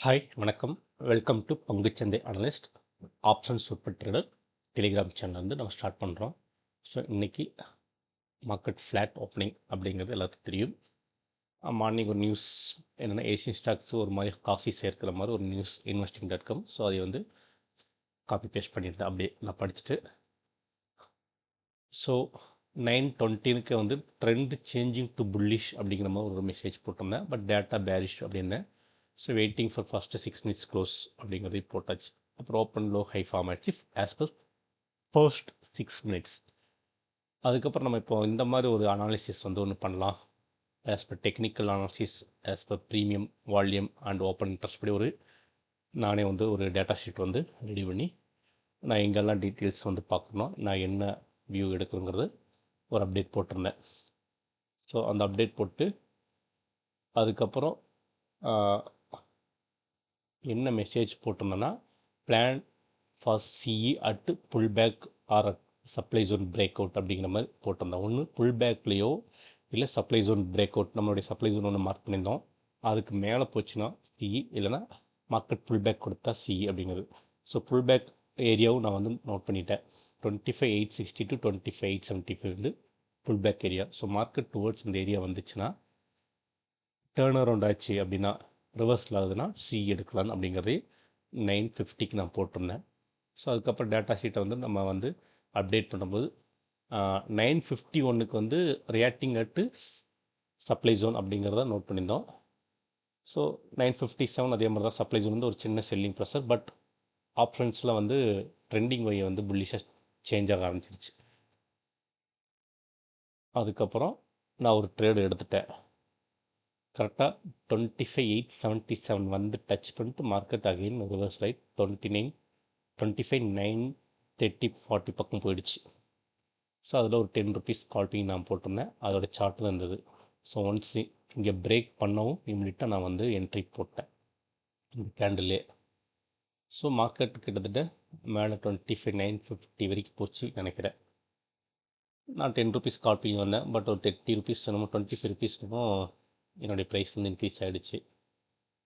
Hi வணக்கம். Welcome to பங்குச்சந்தை analyst option super trader telegram channel வந்து நம்ம ஸ்டார்ட் பண்ணுறோம் ஸோ இன்றைக்கி மார்க்கெட் ஃப்ளாட் ஓப்பனிங் அப்படிங்கிறது எல்லாத்துக்கும் தெரியும். மார்னிங் ஒரு நியூஸ் என்னென்னா ஏசியன் ஸ்டாக்ஸ் ஒரு மாதிரி காஃபி சேர்க்கிற மாதிரி ஒரு news investing dot com so அதை வந்து காப்பி பேஸ்ட் பண்ணியிருந்தேன் அப்படியே நான் படிச்சுட்டு. ஸோ நைன் டுவெண்ட்டினுக்கு வந்து ட்ரெண்ட் சேஞ்சிங் டு புல்லிஷ் அப்படிங்கிற மாதிரி ஒரு மெசேஜ் போட்டிருந்தேன். பட் டேட்டா பேரிஷ் அப்படின்னேன் so waiting for first six minutes close அப்படிங்கிறது போட்டாச்சு. அப்புறம் ஓப்பன் லோ ஹை ஃபார்ம் ஆயிடுச்சு. As per first six minutes அதுக்கப்புறம் நம்ம இப்போ இந்த மாதிரி ஒரு அனாலிசிஸ் வந்து ஒன்று பண்ணலாம். As per technical analysis as per premium volume and open interest படி ஒரு நானே வந்து ஒரு டேட்டா ஷீட் வந்து ரெடி பண்ணி நான் எங்கெல்லாம் டீட்டெயில்ஸ் வந்து பார்க்கணும் நான் என்ன வியூ எடுக்கணுங்கிறது ஒரு அப்டேட் போட்டிருந்தேன். ஸோ அந்த அப்டேட் போட்டு அதுக்கப்புறம் என்ன message போட்டிருந்தோன்னா plan for CE at pull back or supply zone break out அப்படிங்கிற மாதிரி போட்டிருந்தோம் ஒன்று புல் பேக்லேயோ இல்லை சப்ளை ஜோன் பிரேக் அவுட் நம்மளுடைய சப்ளை ஜோன் ஒன்று மார்க் பண்ணியிருந்தோம். அதுக்கு மேலே போச்சுன்னா சிஇ இல்லைனா மார்க்கெட் புல் பேக் கொடுத்தா சிஇ அப்படிங்கிறது. ஸோ புல் பேக் ஏரியாவும் நான் வந்து நோட் பண்ணிட்டேன். Twenty five eight sixty to twenty five eight seventy five வந்து pull back area so market towards இந்த ஏரியா வந்துச்சுன்னா டேர்ன் அரவுண்ட் ஆச்சு அப்படின்னா ரிவர்ஸில் ஆகுதுன்னா சி எடுக்கலாம் அப்படிங்கிறதே நைன் ஃபிஃப்டிக்கு நான் போட்டிருந்தேன். ஸோ அதுக்கப்புறம் டேட்டா ஷீட்டை வந்து நம்ம வந்து அப்டேட் பண்ணும்போது நைன் ஃபிஃப்டி ஒன்றுக்கு வந்து ரியாக்டிங் அட்டு சப்ளை ஜோன் அப்படிங்கிறத நோட் பண்ணியிருந்தோம். ஸோ நைன் ஃபிஃப்டி செவன் அதே மாதிரி தான் சப்ளை ஜோன் வந்து ஒரு சின்ன செல்லிங் ப்ரெஷர் பட் ஆப்ஷன்ஸில் வந்து ட்ரெண்டிங் வையை வந்து புல்லிஷாக சேஞ்ச் ஆக ஆரம்பிச்சிருச்சு. அதுக்கப்புறம் நான் ஒரு ட்ரேடு எடுத்துட்டேன். கரெக்டாக twenty five eight seventy seven வந்து டச் பண்ணிட்டு market again reverse right twenty nine twenty five nine thirty forty பக்கம் போயிடுச்சு. ஸோ அதில் ஒரு டென் ருபீஸ் கால்பிங் நான் போட்டிருந்தேன். அதோட சார்ட் தான் இருந்தது. ஸோ ஒன்ஸ் இங்கே பிரேக் பண்ணவும் இம்மிடிட்டாக நான் வந்து என்ட்ரி போட்டேன். இந்த கேண்டிலே ஸோ மார்க்கெட் கிட்டத்தட்ட மேலே டுவெண்ட்டி ஃபைவ் நைன் ஃபிஃப்டி வரைக்கும் போச்சு நினைக்கிறேன். நான் டென் ருபீஸ் கால்பிங் வந்தேன். பட் ஒரு தேர்ட்டி ருபீஸ் என்னமோ டுவெண்ட்டி ஃபைவ் ருபீஸ் என்னமோ என்னுடைய ப்ரைஸ் வந்து இன்க்ரீஸ் ஆகிடுச்சு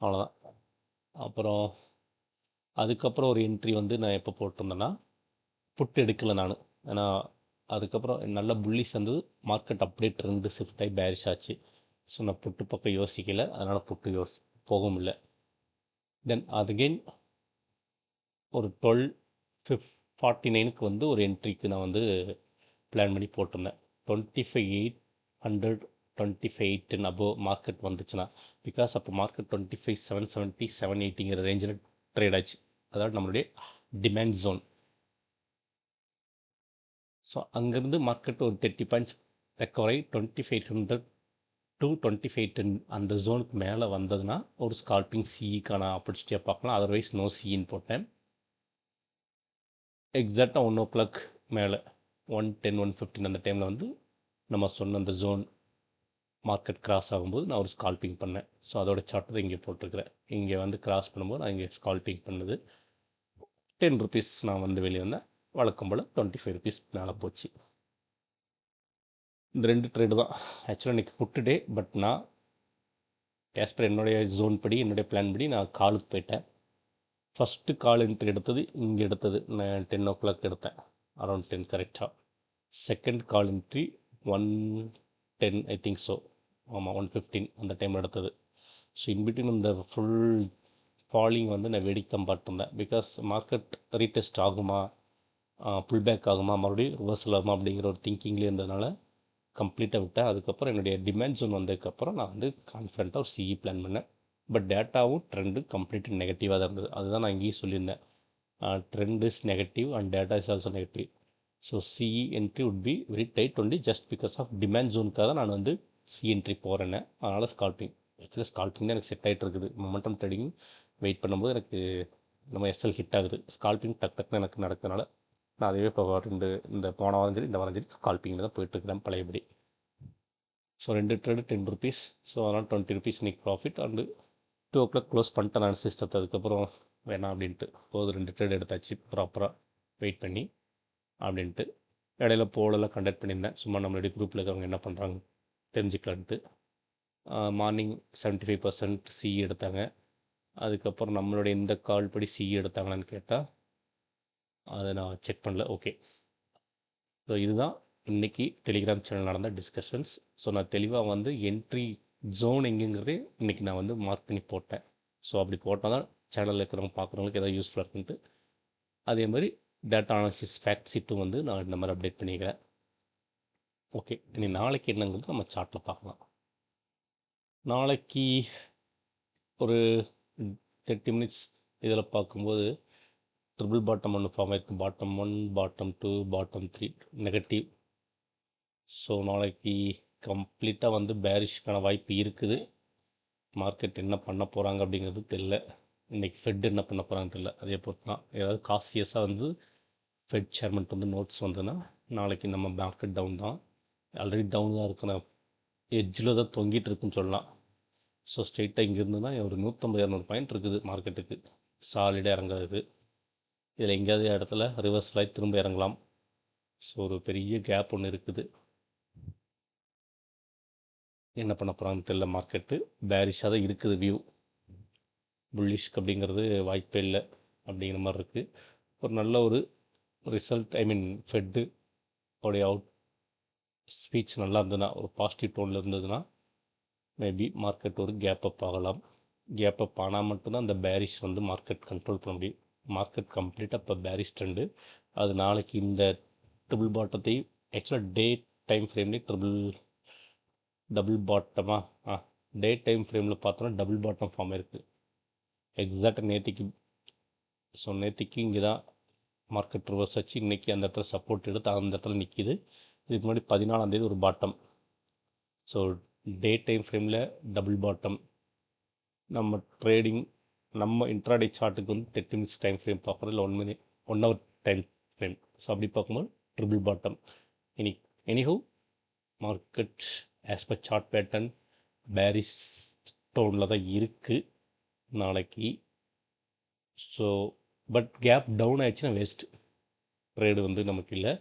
அவ்வளோதான் அப்புறம் அதுக்கப்புறம் ஒரு என்ட்ரி வந்து நான் எப்போ போட்டிருந்தேன்னா புட் எடுக்கலை நான். ஏன்னா அதுக்கப்புறம் நல்ல புள்ளிஸ் வந்து மார்க்கெட் அப்டேட் இருந்து ஷிஃப்ட் ஆகி பேரிஷ் ஆச்சு. ஸோ நான் புட்டு பக்கம் யோசிக்கலை. அதனால் புட்டு யோசி போகவும் இல்லை. தென் அதுகெயின் ஒரு டுவெல் ஃபிஃப் ஃபார்ட்டி நைனுக்கு வந்து ஒரு என்ட்ரிக்கு நான் வந்து பிளான் பண்ணி போட்டிருந்தேன். Twenty five eight hundred twenty five எயிட்டுன்னு above market வந்துச்சுன்னா பிகாஸ் அப்போ market twenty five seven seventy seven எயிட்டிங்கிற ரேஞ்சில் ட்ரேட் ஆச்சு. அதாவது நம்மளுடைய டிமாண்ட் ஜோன் ஸோ அங்கேருந்து மார்க்கெட் ஒரு தேர்ட்டி பாயிண்ட்ஸ் ரெக்கவர் ஆகி twenty five hundred to twenty five ten அந்த ஜோனுக்கு மேலே வந்ததுன்னா ஒரு ஸ்கால்பிங் சிஇக்கான ஆப்பர்ச்சுனிட்டியாக பார்க்கலாம். அதர்வைஸ் நோ சிஇன்னு போட்டேன். எக்ஸாக்டாக ஒன் ஓ கிளாக் மேலே ஒன் டென் ஒன் ஃபிஃப்டின் அந்த டைமில் வந்து நம்ம சொன்ன அந்த ஜோன் மார்க்கெட் கிராஸ் ஆகும்போது நான் ஒரு ஸ்கால்பிங் பண்ணேன். ஸோ அதோட சார்ட் தான் இங்கே போட்டிருக்கிறேன். இங்கே வந்து கிராஸ் பண்ணும்போது நான் இங்கே ஸ்கால்பிங் பண்ணது. டென் ருபீஸ் நான் வந்து வெளியே வந்தேன். வழக்கம் போல் டுவெண்ட்டி ஃபைவ் ருபீஸ் மேலே போச்சு. இந்த ரெண்டு ட்ரேடு தான். ஆக்சுவலாக இன்றைக்கி புட்டு டே பட் நான் ஆஸ் பர் என்னுடைய ஜோன் படி என்னுடைய பிளான் படி நான் காலுக்கு போயிட்டேன். ஃபஸ்ட்டு கால் என்ட்ரி எடுத்தது இங்கே எடுத்தது. நான் டென் ஓ கிளாக் எடுத்தேன் அரௌண்ட் டென் கரெக்டாக second call entry one ten I think so ஆமாம் ஒன் ஃபிஃப்டீன் அந்த டைம் எடுத்தது. ஸோ இன்பிட்வீன் இந்த ஃபுல் ஃபாலிங் வந்து நான் வேடிக்கை தான் பார்த்துருந்தேன். பிகாஸ் மார்க்கெட் ரீடெஸ்ட் ஆகுமா புல் பேக் ஆகுமா மறுபடியும் ரிவர்சல் ஆகுமா அப்படிங்கிற ஒரு திங்கிங்லேயே இருந்ததுனால கம்ப்ளீட்டாக விட்டேன். அதுக்கப்புறம் என்னுடைய டிமாண்ட் ஜோன் வந்ததுக்கப்புறம் நான் வந்து கான்ஃபிடண்ட்டாக ஒரு சிஇ பிளான் பண்ணேன். பட் டேட்டாவும் ட்ரெண்டு கம்ப்ளீட்டாக நெகட்டிவாக தான் இருந்தது. அதுதான் நான் இங்கேயும் சொல்லியிருந்தேன். Trend is negative and data is also negative so CE entry would be very tight only just because of demand ஜோனுக்காக தான் நான் வந்து சிஎன்ட்ரி போகிறேன்னு அதனால் ஸ்கால்பிங் ஆக்சுவலாக ஸ்கால்பிங் தான் எனக்கு செட் ஆகிட்டு இருக்குது. மொமெண்டம் ட்ரேடிங் வெயிட் பண்ணும்போது எனக்கு நம்ம எஸ்எல் ஹிட் ஆகுது. ஸ்கால்பிங் டக் டக்குன்னு எனக்கு நடக்கிறதுனால நான் அதுவே இப்போ ரெண்டு இந்த போன வாரம் சரி இந்த வாரம் சரி ஸ்கால்பிங்கில் தான் போயிட்டுருக்கிறேன் பழையபடி. ஸோ ரெண்டு ட்ரேடு டென் ருபீஸ் ஸோ அதனால் டுவெண்ட்டி ருபீஸ் இன்றைக்கி profit and two o'clock close பண்ணிட்டேன் நான் சிஸ்டத்தை அதுக்கப்புறம் வேணாம் அப்படின்ட்டு. போது ரெண்டு ட்ரேடு எடுத்தாச்சு ப்ராப்பராக வெயிட் பண்ணி அப்படின்ட்டு. இடையில போலெல்லாம் கண்டக்ட் பண்ணியிருந்தேன். சும்மா நம்மளுடைய குரூப்பில் இருக்கிறவங்க என்ன பண்ணுறாங்க தெரிஞ்சுக்கலான்ட்டு. Morning seventy five percent C எடுத்தாங்க. அதுக்கப்புறம் நம்மளுடைய இந்த கால் படி சி எடுத்தாங்களான்னு கேட்டால் அதை நான் செக் பண்ணல. ஓகே ஸோ இதுதான் இன்றைக்கி டெலிகிராம் சேனல் நடந்த டிஸ்கஷன்ஸ் ஸோ நான் தெளிவாக வந்து என்ட்ரி ஜோன் எங்கேங்கிறதே இன்றைக்கி நான் வந்து மார்க் பண்ணி போட்டேன். ஸோ அப்படி போட்டால் தான் சேனலில் இருக்கிறவங்க பார்க்குறவங்களுக்கு எதாவது யூஸ்ஃபுல்லாக இருக்குன்ட்டு அதே மாதிரி டேட்டா அனாலிசிஸ் ஃபேக்ட் சீட்டும் வந்து நான் இந்த மாதிரி அப்டேட் பண்ணிக்கிறேன். ஓகே இனி நாளைக்கு என்னங்கிறது நம்ம சார்ட்டில் பார்க்கலாம். நாளைக்கு ஒரு தேர்ட்டி மினிட்ஸ் இதில் பார்க்கும்போது ட்ரிபிள் பாட்டம் ஒன்று ஃபார்ம் ஆயிருக்கு. Bottom one bottom two bottom three negative so நாளைக்கு கம்ப்ளீட்டாக வந்து பேரிஷ்க்கான வாய்ப்பு இருக்குது. மார்க்கெட் என்ன பண்ண போகிறாங்க அப்படிங்கிறது தெரில இன்றைக்கி ஃபெட் என்ன பண்ண போகிறாங்கன்னு தெரில அதே பொறுத்து தான் ஏதாவது காசியஸாக வந்து ஃபெட் சேர்மெண்ட் வந்து நோட்ஸ் வந்ததுன்னா நாளைக்கு நம்ம மார்க்கெட் டவுன் தான். ஆல்ரெடி டவுன் தான் இருக்கிற எட்ஜில் தான் தொங்கிட்டு இருக்குன்னு சொல்லலாம். ஸோ ஸ்ட்ரெயிட்டாக இங்கேருந்து தான் ஒரு நூற்றம்பது இரநூறு பாயிண்ட் இருக்குது மார்க்கெட்டுக்கு சாலிடாக இறங்குறது இதில் எங்கேயாவது இடத்துல ரிவர்ஸில் திரும்ப இறங்கலாம். ஸோ ஒரு பெரிய கேப் ஒன்று இருக்குது. என்ன பண்ண போகிறாங்கன்னு தெரில மார்க்கெட்டு பேரிஷாக தான் இருக்குது வியூ புல்லிஷ்க்கு அப்படிங்கிறது வாய்ப்பே இல்லை அப்படிங்கிற மாதிரி இருக்குது ஒரு நல்ல ஒரு ரிசல்ட் ஐ மீன் ஃபெட்டு உடைய அவுட் ஸ்பீச் நல்லா இருந்ததுன்னா ஒரு பாசிட்டிவ் டோனில் இருந்ததுன்னா மேபி மார்க்கெட் ஒரு கேப் அப் ஆகலாம். கேப் அப் ஆனால் மட்டும்தான் அந்த பேரிஷ் வந்து மார்க்கெட் கண்ட்ரோல் பண்ண முடியும். மார்க்கெட் கம்ப்ளீட்டாக இப்போ பேரிஷ் ட்ரெண்டு அது நாளைக்கு இந்த ட்ரிபிள் பாட்டத்தை ஆக்சுவலாக டே டைம் ஃப்ரேம்லேயே ட்ரிபிள் டபுள் பாட்டமாக ஆ டே டைம் ஃப்ரேமில் பார்த்தோன்னா டபுள் பாட்டம் ஃபார்ம் இருக்குது எக்ஸாக்டாக நேற்றுக்கு ஸோ நேற்றுக்கு இங்கே தான் மார்க்கெட் ரிவர்ஸ் ஆச்சு. இன்றைக்கி அந்த இடத்துல சப்போர்ட் எடுத்து அந்த இடத்துல நிற்கிது இதுக்கு முன்னாடி பதினாலாந்தேதி ஒரு பாட்டம் ஸோ டே டைம் ஃப்ரேமில் டபுள் பாட்டம் நம்ம ட்ரேடிங் நம்ம இன்ட்ராடே சார்ட்டுக்கு வந்து தேர்ட்டி மினிட்ஸ் டைம் ஃப்ரேம் பார்க்குறோம் இல்லை one minute one hour time frame so அப்படி பார்க்கும்போது triple bottom any anyhow market as per chart pattern bearish டோனில் தான் இருக்குது நாளைக்கு. ஸோ பட் கேப் டவுன் ஆயிடுச்சுன்னா வேஸ்ட்டு ட்ரேடு வந்து நமக்கு இல்லை.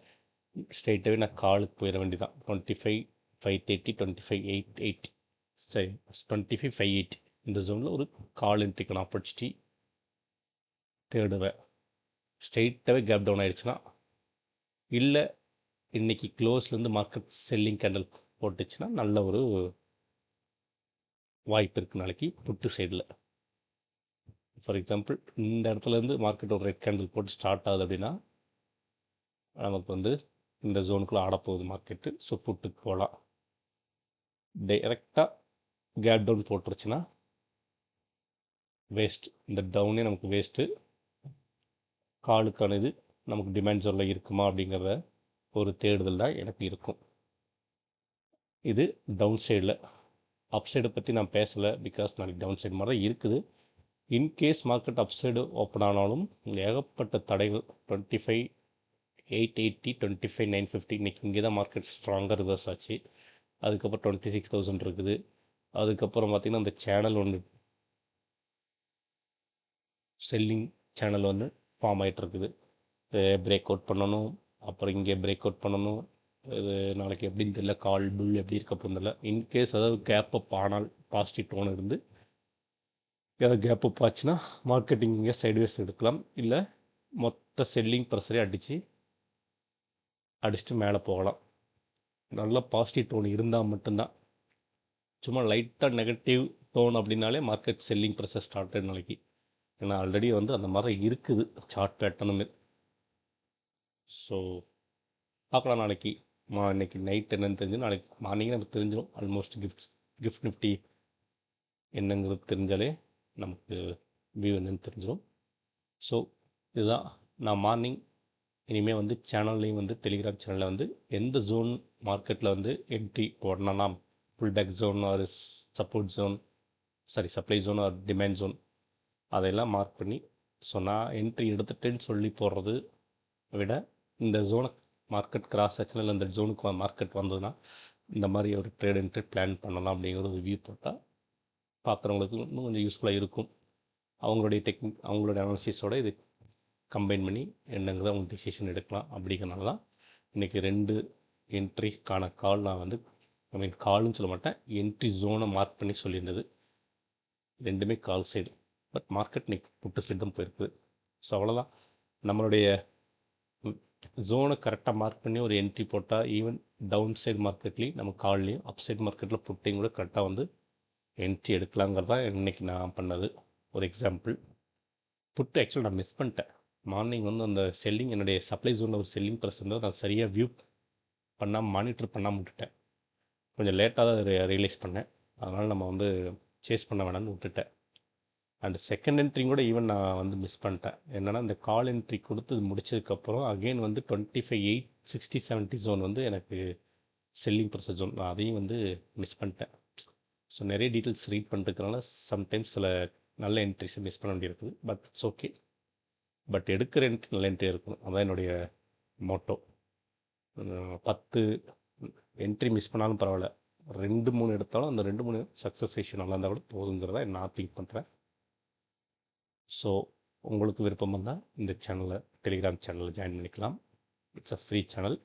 ஸ்ட்ரெயிட்டாகவே நான் காலுக்கு போயிட வேண்டியதான் twenty five five thirty twenty five eight eight சரி டுவெண்ட்டி ஃபைவ் ஃபைவ் எயிட் இந்த ஜோனில் ஒரு கால் என்ட்ரிக்கான ஆப்பர்ச்சுனிட்டி தேடுவேன். ஸ்ட்ரெயிட்டாகவே கேப் டவுன் ஆகிடுச்சுன்னா இல்லை இன்றைக்கி க்ளோஸ்லேருந்து மார்க்கெட் செல்லிங் கேண்டல் போட்டுச்சுன்னா நல்ல ஒரு வாய்ப்பு இருக்குது நாளைக்கு புட்டு சைடில் ஃபார் எக்ஸாம்பிள் இந்த இடத்துலேருந்து மார்க்கெட் ஒரு ரெட் கேண்டில் போட்டு ஸ்டார்ட் ஆகுது அப்படின்னா நமக்கு வந்து இந்த ஜோனுக்குள்ளே ஆடப்போகுது மார்க்கெட்டு ஸோ புட்டுக்கு போகலாம் டைரெக்டாக கேப் டவுன் போட்டுருச்சுன்னா வேஸ்ட் இந்த டவுனே நமக்கு வேஸ்ட்டு காலுக்கான இது நமக்கு டிமாண்ட் ஜோனில் இருக்குமா அப்படிங்கிறத ஒரு தேடுதல் தான் எனக்கு இருக்கும். இது டவுன் சைடில் அப் சைடை பற்றி நான் பேசலை பிகாஸ் நாளைக்கு டவுன் சைடு மாதிரி தான் இருக்குது. In case market upside open ஆனாலும் ஏகப்பட்ட தடைகள் twenty five eight eighty twenty five nine fifty இன்றைக்கி இங்கே தான் மார்க்கெட் ஸ்ட்ராங்காக ரிவர்ஸ் ஆச்சு. அதுக்கப்புறம் டுவெண்ட்டி சிக்ஸ் தௌசண்ட் இருக்குது. அதுக்கப்புறம் பார்த்திங்கன்னா அந்த சேனல் ஒன்று செல்லிங் சேனல் வந்து ஃபார்ம் ஆகிட்டுருக்குது பிரேக் அவுட் பண்ணணும் அப்புறம் இங்கே பிரேக் அவுட் பண்ணணும். இது நாளைக்கு எப்படின்னு தெரியல கால் புல் எப்படி இருக்க போகிறதில்ல இன்கேஸ் அதாவது கேப் அப் ஆனால் பாசிட்டிவ் டோன் இருந்து ஏதாவது கேப் அப் ஆச்சுன்னா மார்க்கெட்டிங் இங்கே சைட்வேஸ் எடுக்கலாம். இல்லை மொத்த செல்லிங் ப்ரெஷரே அடித்து அடிச்சுட்டு மேலே போகலாம். நல்ல பாசிட்டிவ் டோன் இருந்தால் மட்டும்தான். சும்மா லைட்டாக நெகட்டிவ் டோன் அப்படின்னாலே மார்க்கெட் செல்லிங் ப்ரெஷர் ஸ்டார்ட் நாளைக்கு. ஏன்னா ஆல்ரெடி வந்து அந்த மாதிரி இருக்குது. சார்ட் பேட்டர்னுமே ஸோ பார்க்கலாம் நாளைக்கு. மா இன்னைக்கு நைட் என்னென்னு தெரிஞ்சு நாளைக்கு மார்னிங்கே நமக்கு தெரிஞ்சிடும். ஆல்மோஸ்ட் கிஃப்ட் கிஃப்ட் நிஃப்டி என்னங்கிறது தெரிஞ்சாலே நமக்கு வியூ என்னன்னு தெரிஞ்சிடும். ஸோ இதுதான். நான் மார்னிங் இனிமேல் வந்து சேனல்லையும் வந்து டெலிகிராம் சேனலில் வந்து எந்த ஜோன் மார்க்கெட்டில் வந்து என்ட்ரி போடணும்னா pull back zone or support zone sorry supply zone or demand zone அதையெல்லாம் மார்க் பண்ணி ஸோ நான் என்ட்ரி எடுத்துட்டேன்னு சொல்லி போடுறது விட இந்த ஜோனை மார்க்கெட் கிராஸ் ஆச்சுன்னா இல்லை இந்த ஜோனுக்கு மார்க்கெட் வந்ததுன்னா இந்த மாதிரி ஒரு ட்ரேட் என்ட்ரி பிளான் பண்ணலாம் அப்படிங்கிற ஒரு வியூ போட்டால் பார்க்குறவங்களுக்கு இன்னும் கொஞ்சம் யூஸ்ஃபுல்லாக இருக்கும். அவங்களுடைய டெக்னிக் அவங்களுடைய அனாலிசிஸோட இது கம்பைன் பண்ணி என்னங்கிறத அவங்க டிசிஷன் எடுக்கலாம். அப்படிங்கிறனால தான் இன்றைக்கி ரெண்டு என்ட்ரிக்கான கால் நான் வந்து ஐ மீன் கால்னு சொல்ல மாட்டேன். என்ட்ரி ஜோனை மார்க் பண்ணி சொல்லியிருந்தது. ரெண்டுமே கால் சைடு பட் மார்க்கெட் இன்னைக்கு புட்டு சைடு தான் போயிருக்குது ஸோ அவ்வளோதான் நம்மளுடைய ஜோனை கரெக்டாக மார்க் பண்ணி ஒரு என்ட்ரி போட்டால் ஈவன் டவுன் சைடு மார்க்கெட்லேயும் நம்ம கால்லையும் அப் சைடு மார்க்கெட்டில் புட்டையும் கூட கரெக்டாக வந்து என்ட்ரி எடுக்கலாங்கிறது தான் இன்றைக்கி நான் பண்ணது. ஒரு எக்ஸாம்பிள் புட்டு ஆக்சுவலாக நான் மிஸ் பண்ணிட்டேன். மார்னிங் வந்து அந்த செல்லிங் என்னுடைய சப்ளை ஜோனில் ஒரு செல்லிங் ப்ரெஸ் இருந்தால் நான் சரியாக வியூ பண்ணாமல் மானிட்டர் பண்ணாமல் விட்டுட்டேன். கொஞ்சம் லேட்டாக தான் ரியலைஸ் பண்ணேன். அதனால் நம்ம வந்து சேஸ் பண்ண வேணாம்னு விட்டுட்டேன். அண்ட் செகண்ட் என்ட்ரி கூட ஈவன் நான் வந்து மிஸ் பண்ணிட்டேன். என்னென்னா இந்த கால் என்ட்ரி கொடுத்து முடிச்சதுக்கப்புறம் அகெயின் வந்து twenty five eight sixty seventy zone வந்து எனக்கு செல்லிங் ப்ரெஸ் ஜோன் நான் அதையும் வந்து மிஸ் பண்ணிட்டேன். ஸோ நிறைய டீட்டெயில்ஸ் ரீட் பண்ணுறதுனால சம்டைம்ஸ் சில நல்ல என்ட்ரிஸை மிஸ் பண்ண வேண்டியிருக்குது. பட் இட்ஸ் ஓகே பட் எடுக்கிற என்ட்ரி நல்ல என்ட்ரி இருக்கணும். அதான் என்னுடைய மோட்டோ பத்து என்ட்ரி மிஸ் பண்ணாலும் பரவாயில்ல. ரெண்டு மூணு எடுத்தாலும் அந்த ரெண்டு மூணு சக்ஸஸ் இஷ்யூ நல்லா இருந்தால் கூட போதுங்கிறத நான் திங்க் பண்ணுறேன் ஸோ உங்களுக்கு விருப்பம் இருந்தால் இந்த சேனலை டெலிகிராம் சேனலில் ஜாயின் பண்ணிக்கலாம். இட்ஸ் அ ஃப்ரீ சேனல்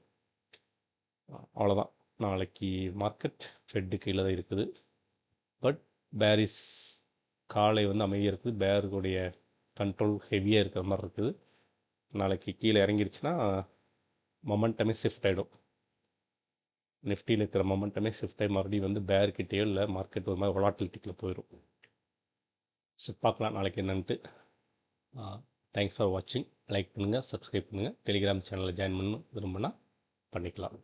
அவ்வளோதான் நாளைக்கு மார்க்கெட் ஃபெட்டு கீழே தான் இருக்குது. பட் பேரிஸ் காலை வந்து அமைதியாக இருக்குது. பேருடைய கண்ட்ரோல் ஹெவியாக இருக்கிற மாதிரி இருக்குது. நாளைக்கு கீழே இறங்கிடுச்சுன்னா மொமெண்டமே ஷிஃப்ட் ஆகிடும் நிஃப்டியில் இருக்கிற மொமெண்டமே ஷிஃப்ட் ஆகி மறுபடியும் வந்து பேர்கிட்டேயோ இல்லை மார்க்கெட் ஒரு மாதிரி வொலாட்டிலிட்டிக்குள்ளே போயிடும் ஸோ பார்க்கலாம் நாளைக்கு என்னன்ட்டு. தேங்க்ஸ் ஃபார் வாட்சிங் லைக் பண்ணுங்கள் சப்ஸ்கிரைப் பண்ணுங்கள் டெலிகிராம் சேனலில் ஜாயின் பண்ணணும் விரும்புனா பண்ணிக்கலாம்.